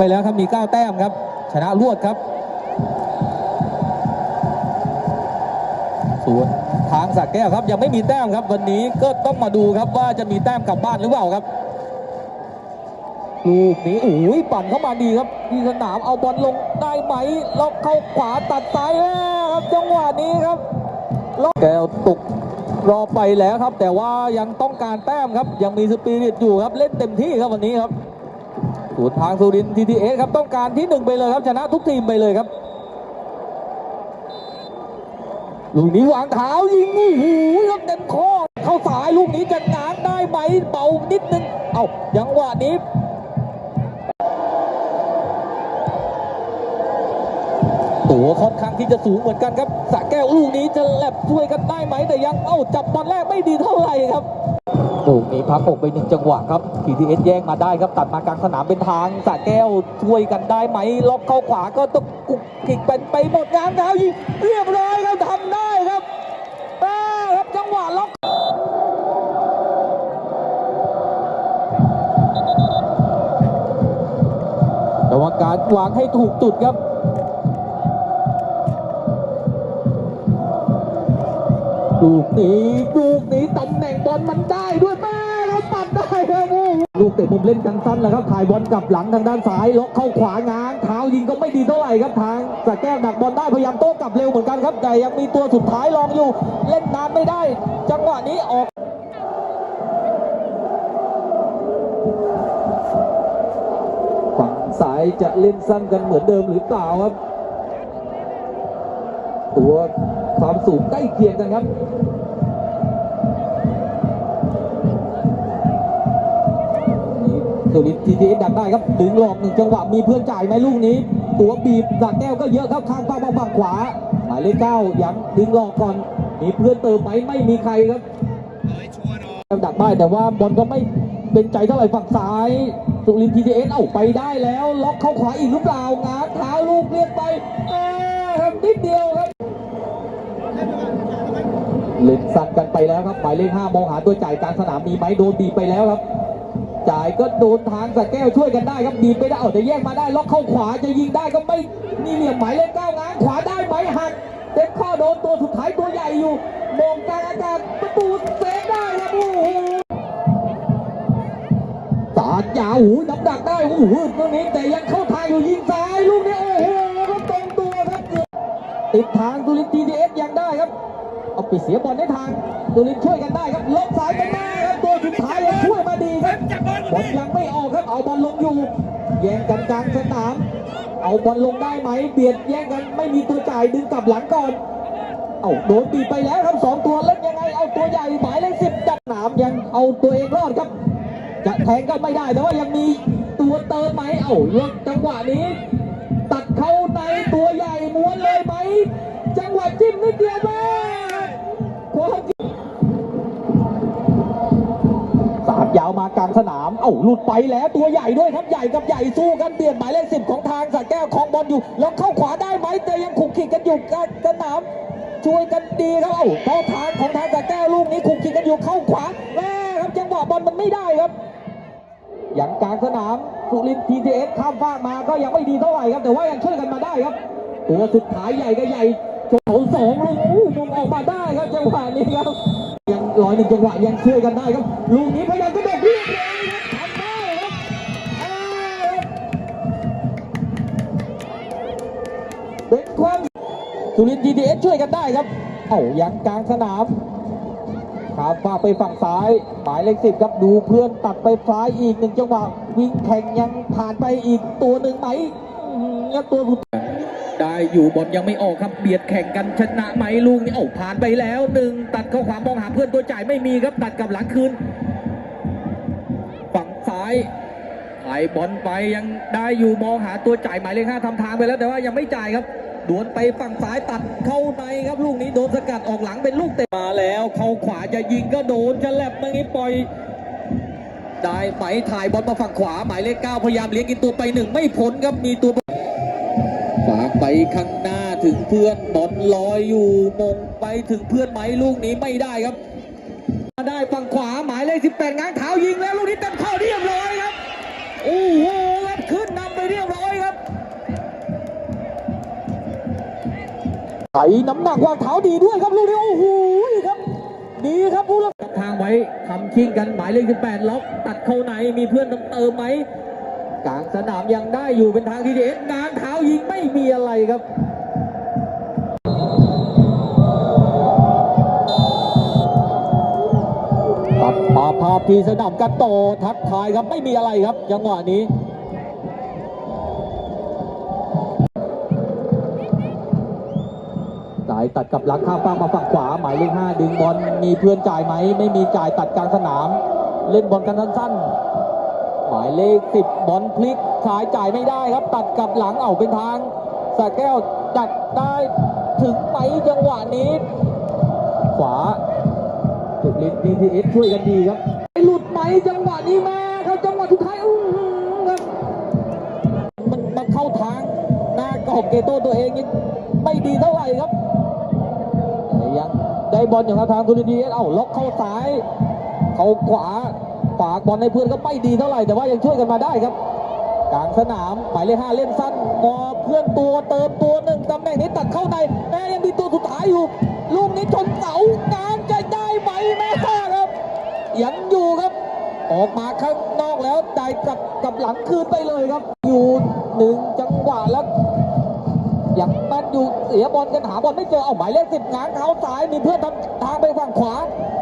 ไปแล้วครับมี 9 แต้มครับ ชนะรวดครับส่วนทางสักแก้วครับ ยังไม่มีแต้มครับ วันนี้ก็ต้องมาดูครับว่าจะมีแต้มกลับบ้านหรือเปล่าครับลูกนี้โอ้ยปั่นเข้ามาดีครับที่สนามเอาบอลลงได้ไหมล็อกเข้าขวาตัดซ้ายแล้วครับจังหวะนี้ครับล็อกแก้วตกรอไปแล้วครับ แต่ว่ายังต้องการแต้มครับ ยังมีสปิริตอยู่ครับเล่นเต็มที่ครับวันนี้ครับ ส่วนทางสุรินทีทีเอสครับต้องการที่หนึ่งไปเลยครับชนะทุกทีมไปเลยครับลูกนี้วางเท้ายิงโอ้โหครับเต็มข้อ เข้าสายลูกนี้จะง้างได้ไหมเบานิดนึง เอ้ายังหวะนี้ตัวค่อนข้างที่จะสูงเหมือนกันครับสะแก้วลูกนี้จะแลบช่วยกันได้ไหมแต่ยังเอ้าจับบอลแรกไม่ดีเท่าไหร่ครับ ลูกนี้พักอกไปหนึ่งจังหวะครับ TTS แย่งมาได้ครับตัดมากลางสนามเป็นทางสะแก้วช่วยกันได้ไหมล็อกเข้าขวาก็ต้องกุกกิกเป็นไปหมดงานเท้ายิงเรียบร้อยครับทำได้ครับอ่าครับจังหวะล็อกแต่ว่าการวางให้ถูกจุดครับ ลูกนี้ลูกนี้ตำแหน่งบอลมันได้ด้วยแม่แล้วปัดได้ครับโอ้ลูกเตะมุมเล่นกันสั้นแหละครับถ่ายบอลกลับหลังทางด้านซ้ายล็อกเข้าขวาง้างเท้ายิงก็ไม่ดีเท่าไหร่ครับทางสะแก้วดักบอลได้พยายามโต้กลับเร็วเหมือนกันครับแต่ยังมีตัวสุดท้ายรองอยู่ เล่นนานไม่ได้ จังหวะนี้ออกฝั่งซ้ายจะเล่นสั้นกันเหมือนเดิมหรือเปล่าครับ ตัวความสูงใกล้เคียงกันครับนี่สุรินทีทีดักได้ครับดึงหลอกหนึ่งจังหวะมีเพื่อนจ่ายไหมลูกนี้ ตัวบีบดักแก้วก็เยอะครับข้างเป้างฝั่งขวาหมายเลขเก้ายังดึงหลอกก่อนมีเพื่อนเติมไหมไม่มีใครครับดักได้แต่ว่าบอลก็ไม่เป็นใจเท่าไหร่ฝั่งซ้าย สุรินทีทีเอสเอ้าไปได้แล้ว ล็อกเข้าขวาอีกหรือเปล่างาเท้าลูกเลียนไปเอ้ยครับนิดเดียวครับ เล่นสั่นกันไปแล้วครับหมายเลขห้ามองหาตัวจ่ายกลางสนามมีไหมโดนบีบไปแล้วครับ จ่ายก็โดนทางสะแก้วช่วยกันได้ครับบีบไปได้เอาแต่แยกมาได้ล็อกเข้าขวาจะยิงได้ก็ไม่นี่เหลี่ยมหมายเลขเก้าง้างขวาได้ไหมหักเต็มข้อโดนตัวสุดท้ายตัวใหญ่อยู่มองกลางอากาศประตูเซฟได้ครับโอ้โหสาดยาวหูน้ำดักได้โอ้โหตรงนี้แต่ยังเข้าทางอยู่ยิงซ้ายลูกนี้โอ้โหก็ตรงตัวครับติดทางตุลินทีดีเอสยังได้ครับ เอาไปเสียบอลในทางตุลินช่วยกันได้ครับลบสายไปได้ครับตัวสุดท้ายช่วยมาดีครับบอลยังไม่ออกครับเอาบอลลงอยู่ แย่งกันกลางสนาม เอาบอลลงได้ไหมเบียดแย่งกันไม่มีตัวจ่ายดึงกลับหลังก่อนเอาโดนตีไปแล้วครับสองตัวเล่นยังไงเอาตัวใหญ่หมายเลขสิบจัดหนามยังเอาตัวเองรอดครับ จะแทงก็ไม่ได้แต่ว่ายังมีตัวเติมไหมเอาลดจังหวะนี้ ตัดเข้าในตัวใหญ่ม้วนเลยไหมจังหวะจิ้มนิดเดียวแม่ความจริง สาดยาวมากลางสนาม เอ้าหลุดไปแล้วตัวใหญ่ด้วยครับใหญ่กับใหญ่สู้กันเปลี่ยนหมายเลขสิบของทางสัตแก้วของบอลอยู่ แล้วเข้าขวาได้ไหมแต่ยังขุกขิกกันอยู่กลางสนาม ช่วยกันดีครับเอ้าเข้าทางของทางสัตแก้วลูกนี้ขุกขิกกันอยู่เข้าขวาแม่ครับจังหวะบอลมันไม่ได้ครับอย่างกลางสนามสุรินทร์ทีทีเอสข้ามฟากมาก็ยังไม่ดีเท่าไหร่ครับแต่ว่ายังช่วยกันมาได้ครับตัวสุดท้ายใหญ่ก็ใหญ่ โฉมสองลูกอู้มุงออกมาได้ครับจังหวะนี้ครับยังร้อยหนึ่งจังหวะยังช่วยกันได้ครับลูกนี้พยายามกระโดดเรียบร้อยครับทำได้ครับเป็นความสุรินทร์ทีทีเอสช่วยกันได้ครับ เอ้ายังกลางสนามข้ามฟากไปฝั่งซ้ายหมายเลขสิบครับดูเพื่อนตัดไปซ้ายอีกหนึ่งจังหวะวิ่งแข่งยังผ่านไปอีกตัวหนึ่งไหมอื้อหือแล้วตัวสุด อยู่บอลยังไม่ออกครับเบียดแข่งกันชนะไหมลูกนี้โอ้ผ่านไปแล้วหนึ่งตัดเข้าขวามองหาเพื่อนตัวจ่ายไม่มีครับตัดกับหลังคืนฝั่งซ้ายถ่ายบอลไปยังได้อยู่มองหาตัวจ่ายหมายเลขห้าทำทางไปแล้วแต่ว่ายังไม่จ่ายครับดวนไปฝั่งซ้ายตัดเข้าในครับลูกนี้โดนสกัดออกหลังเป็นลูกเตะมาแล้ว เข้าขวาจะยิงก็โดนจะแลบเมื่อกี้ปล่อยได้ไหมถ่ายบอลมาฝั่งขวาหมายเลขเก้าพยายามเลี้ยงกินตัวไปหนึ่งไม่พ้นครับมีตัวากไปข้างหน้าถึงเพื่อนบอลลอยอยู่มงไปถึงเพื่อนไหมลูกนี้ไม่ได้ครับมาได้ฝั่งขวาหมายเลข18ง้างเท้ายิงแล้วลูกนี้เต็มเข้าเรียบร้อยครับโอ้โหครับขึ้นนำไปไปเรียบร้อยครับไถน้ำหนักวางเท้าดีด้วยครับลูกนี้โอ้โหครับดีครับผู้รักทางไว้ทำชิงกันหมายเลข18ล็อกตัดเข้าในมีเพื่อนเติมไหมกลางสนามยังได้อยู่เป็นทางทีเดสงานเท้ายิงไม่ มีอะไรครับตัดมาภาพที่สนามกันโตทักทายครับไม่มีอะไรครับจังหวะนี้จ่ายตัดกับหลังข้ามฟากมาฝั่งขวา หมายเลขห้าดึงบอลมีเพื่อนจ่ายไหม ไม่มีจ่ายตัดกลางสนาม เล่นบอลกันสั้นๆ หมายเลขสิบบอลพลิกซ้ายจ่ายไม่ได้ครับ ตัดกับหลังเอาเป็นทาง สาแก้วดักได้ถึงไหมจังหวะนี้ ขวาจุดลินดีทีเอสช่วยกันดีครับหลุดไหมจังหวะนี้มาครับจังหวะสุดท้ายอื้อหือครับมันมันเข้าทางหน้ากรอบเกโต้ตัวเองยังไม่ดีเท่าไหร่ครับแต่ยังได้บอลอย่างทางคุณดีเอสเอ้าล็อกเข้าซ้าย เข้าขวาฝากบอลให้เพื่อนก็ไม่ดีเท่าไหร่แต่ว่ายังช่วยกันมาได้ครับ กลางสนามหมายเลขห้าเล่นสั้นมอเพื่อนตัวเติมตัวหนึ่งตำแหน่งนี้ตัดเข้าในแม่ยังมีตัวสุดท้ายอยู่ ลูกนี้ชนเสางานจะได้ไหมแม่ครับยังอยู่ครับ ออกมาข้างนอกแล้วได้กับกับหลังคืนไปเลยครับ อยู่หนึ่งจังหวะแล้วยังมันอยู่เสียบอลกันหาบอลไม่เจอเอาหมายเลขสิบงานเท้าซ้ายมีเพื่อนทำทางไปฝั่งขวา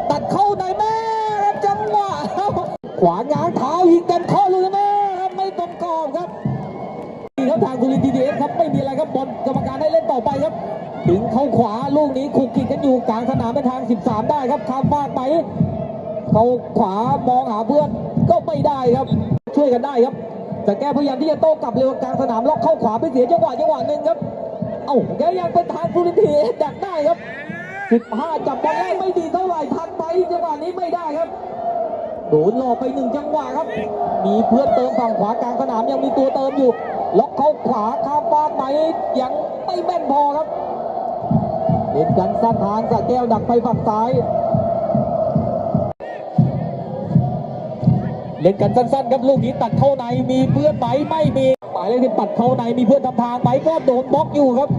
ตัดเข้าในแม่ครับจังหวะขวางางเท้ายิงเต็มข้อเลยนะ ไปครับถึงเข้าขวาลูกนี้คุกคิดกันอยู่กลางสนามเป็นทาง 13 ได้ครับข้ามฟากไปเข้าขวามองหาเพื่อนก็ไม่ได้ครับ ช่วยกันได้ครับแต่แก้พยายามที่จะโต้กลับเร็วกลางสนามล็อกเข้าขวาไปเสียจังหวะจังหวะหนึ่งครับ เอ้าแกยังเป็นทางฟูลินทีดักได้ครับ 15 จับบอลแรกไม่ดีเท่าไหร่ทันไปจังหวะนี้ไม่ได้ครับโดนหลอกไปหนึ่งจังหวะครับ มีเพื่อนเติมฝั่งขวากลางสนามยังมีตัวเติมอยู่ ล็อกเข้าขวาข้ามฟากไหมยังไม่แม่นพอครับเล่นกันสั้นทางสะแก้วดักไปฝั่งซ้าย เล่นกันสั้นๆครับลูกนี้ตัดเข้าในมีเพื่อนไหมไม่มีหมายเลขที่ปัดเข้าในมีเพื่อนทำทางไหมก็โดนบล็อกอยู่ครับ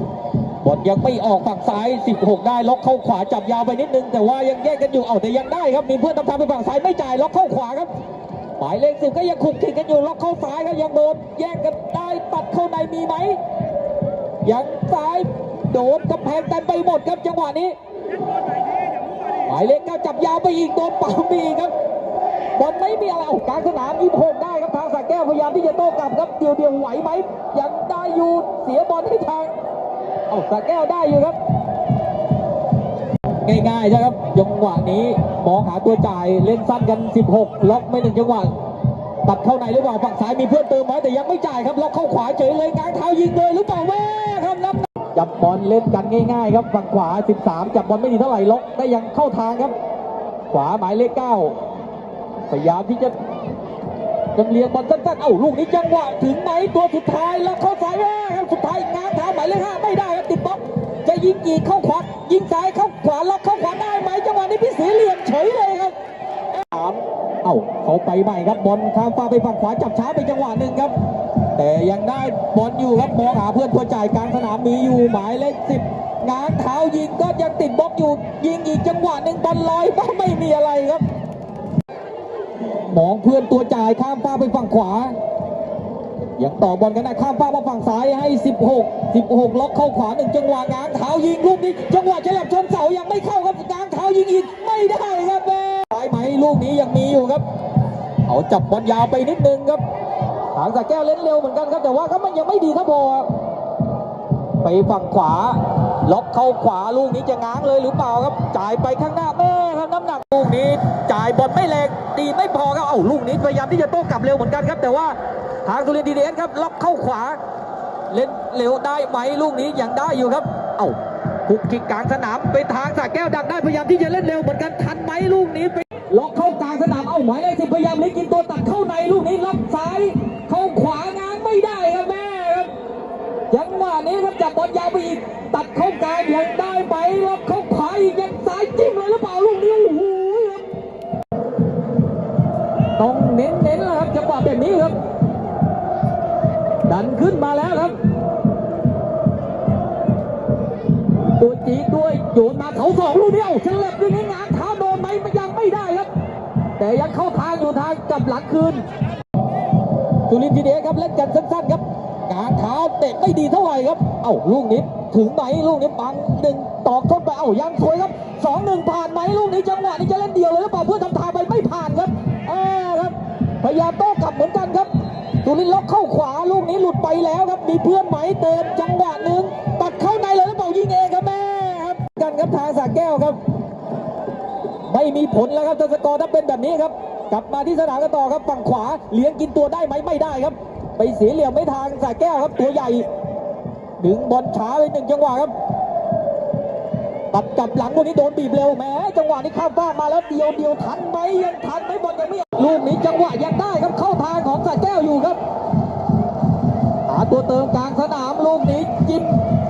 บอลยังไม่ออกฝั่งซ้าย 16 ได้ล็อกเข้าขวาจับยาวไปนิดนึง แต่ว่ายังแยกกันอยู่เอาแต่ยังได้ครับมีเพื่อนทำทางไปฝั่งซ้ายไม่จ่ายล็อกเข้าขวาครับ หมายเลขสิบก็ยังขุกขิกกันอยู่ล็อกเข้าซ้ายครับยังโดนแยกกันได้ตัดเข้าในมีไหมยังซ้ายโดนกำแพงเต็มไปหมดครับจังหวะนี้หมายเลขเก้าจับยาวไปอีกโดนเป่าไปอีกครับบอลไม่มีอะไรกลางสนามยี่หกได้ครับทางสาแก้วพยายามที่จะโต้กลับครับเดียวเดียวไหวไหมยังได้อยู่เสียบอลให้ทางเอาสาแก้วได้อยู่ครับ ง่ายๆใช่ครับจังหวะนี้มองหาตัวจ่ายเล่นสั้นกัน 16 ล็อกไม่หนึ่งจังหวะตัดเข้าในหรือเปล่าฝั่งซ้ายมีเพื่อนเติมไว้แต่ยังไม่จ่ายครับล็อกเข้าขวาเฉยเลยง้างเท้ายิงเลยหรือเปล่าแม่ครับน้ำจับบอลเล่นกันง่ายๆ ครับฝั่งขวา 13 จับบอลไม่ดีเท่าไหร่ล็อกได้ยังเข้าทางครับ ขวาหมายเลขเก้าพยายามที่จะจำเลียงบอลสั้นๆเอ้าลูกนี้จังหวะถึงไหนตัวสุดท้ายแล้วเข้าซ้ายแม่ครับสุดท้ายงานเท้าหมายเลขห้าไม่ได้ครับติดบล็อก ยิงกี่เข้าขวายิงซ้ายเข้าขวาล็อกเข้าขวาได้ไหมจังหวะนี้พี่สีเหลี่ยมเฉยเลยครับสามเอ้าเขาไปใหม่ครับบอลข้ามฟ้าไปฝั่งขวาจับช้าไปจังหวะหนึ่งครับ แต่ยังได้บอลอยู่ครับมองหาเพื่อนตัวจ่ายกลางสนามมีอยู่หมายเลขสิบงานเท้ายิงก็ยังติดบล็อกอยู่ยิงอีกจังหวะหนึ่งบอลลอยก็ไม่มีอะไรครับมองเพื่อนตัวจ่ายข้ามฟ้าไปฝั่งขวา ยังต่อบอลกันได้ข้ามฟ้ามาฝั่งซ้ายให้ 16 16 ล็อกเข้าขวาหนึ่งจังหวะง้างเท้ายิงลูกนี้ จังหวะฉลับชนเสายังไม่เข้าครับง้างเท้ายิงอีกไม่ได้ครับแม่สายไหมลูกนี้ยังมีอยู่ครับเอาจับบอลยาวไปนิดนึงครับทางสะแก้วเล่นเร็วเหมือนกันครับแต่ว่าก็มันยังไม่ดีเท่าพอครับไปฝั่งขวา ล็อกเข้าขวาลูกนี้จะง้างเลยหรือเปล่าครับ จ่ายไปข้างหน้าแม่ครับน้ำหนักลูกนี้ จ่ายบอลไม่แรงดีไม่พอครับเอ้าลูกนี้พยายามที่จะโต้กลับเร็วเหมือนกันครับ แต่ว่าทางสุรินทร์ดีเดสครับล็อกเข้าขวา เล่นเร็วได้ไหมลูกนี้ยังได้อยู่ครับ เอ้าคุกคิกกลางสนามไปทางสาแก้วดักได้พยายามที่จะเล่นเร็วเหมือนกันทันไหมลูกนี้ไปล็อกเข้ากลางสนามเอ้าหมายเลขสิบพยายามเล่นกินตัวตัดเข้าในลูกนี้ล็อกซ้ายเข้าขวางางไม่ได้ครับแม่ครับยัง นี้ครับจับบอลยาวไปอีกตัดเข้ากลางยังได้ไหมล็อกเข้าขวาอีกยังซ้ายจิ้มเลยหรือเปล่าลูกนี้โอ้โหครับต้องเน้นๆนะครับจังหวะแบบนี้ครับ ดันขึ้นมาแล้วครับตัวจีด้วยโยนมาเขาสองลูกเดียวเฉลบยังไงงานเท้าโดนไหมมันยังไม่ได้ครับ แต่ยังเข้าทางอยู่ทางกลับหลังคืนสุรินทร์ทีเดครับเล่นกันสั้นๆครับ กาเท้าเตะไม่ดีเท่าไหร่ครับ เอ้าลูกนี้ถึงไหมลูกนี้ปังหนึ่งตอกเข้าไปเอ้ายังสวยครับสองหนึ่งผ่านไหมลูกนี้จังหวะนี้จะเล่นเดียวเลยหรือเปล่าเพื่อทำทางไปไม่ผ่านครับอ่าครับพยายามโต้กลับเหมือนกันครับสุรินล็อกเข้าขวาลูกนี้หลุดไปแล้วครับ มีเพื่อนไหมเติมจังหวะหนึ่งตัดเข้าในเลยหรือเปล่ายิงเองครับแม่ครับกันครับทางสาแก้วครับ ไม่มีผลแล้วครับถ้าสกอร์ถ้าเป็นแบบนี้ครับกลับมาที่สนามกันต่อครับฝั่งขวาเลี้ยงกินตัวได้ไหมไม่ได้ครับ ไปเสียเหลี่ยมไม่ทางสายแก้วครับตัวใหญ่ ดึงบอลช้าไปหนึ่งจังหวะครับ ตัดกลับหลังวันนี้โดนบีบเร็วแหมจังหวะนี้ข้ามฟ้ากมาแล้วเดียวเดียวทันไหมยังทันไหมบอลยังไม่ลูกนี้จังหวะยังได้ครับเข้าทางของสายแก้วอยู่ครับหาตัวเติมกลางสนามลูกนี้จิ้ม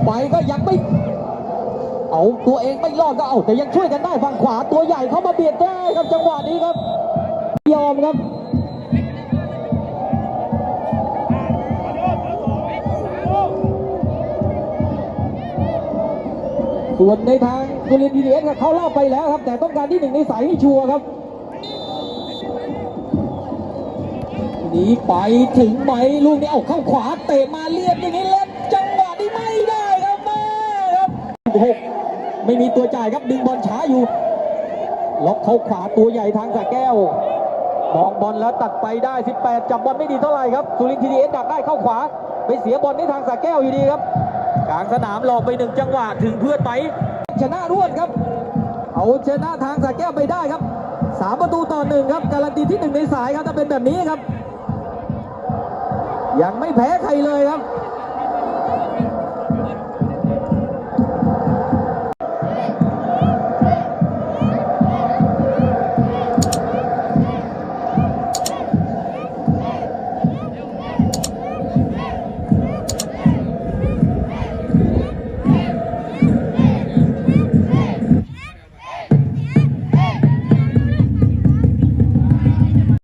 ไปก็ยังไม่เอาตัวเองไม่รอดก็เอาแต่ยังช่วยกันได้ฝั่งขวาตัวใหญ่เข้ามาเบียดได้ครับจังหวะนี้ครับ ยอมครับ ส่วนในทางกุลินทีเอสเขาเล่าไปแล้วครับ แต่ต้องการที่หนึ่งในสายให้ชัวร์ครับหนีไปถึงไหมลูกนี้เอาเข้าขวาเตะมาเลียบอย่างนี้เล่นจังหวะนี้ไม่ได้ครับแม่ครับหกไม่มีตัวจ่ายครับดึงบอลช้าอยู่ล็อกเข้าขวาตัวใหญ่ทางสระแก้วมองบอลแล้วตัดไปได้ 18 จับบอลไม่ดีเท่าไหร่ครับสุรินทร์ทีดีเอสดักได้เข้าขวา ไปเสียบอลที่ทางสระแก้วอยู่ดีครับ กลางสนามหลอกไปหนึ่งจังหวะถึงเพื่อนไหมชนะรวดครับ เอาชนะทางสาแก้วไปได้ครับสามประตูต่อหนึ่งครับ การันตีที่หนึ่งในสายครับถ้าเป็นแบบนี้ครับ ยังไม่แพ้ใครเลยครับ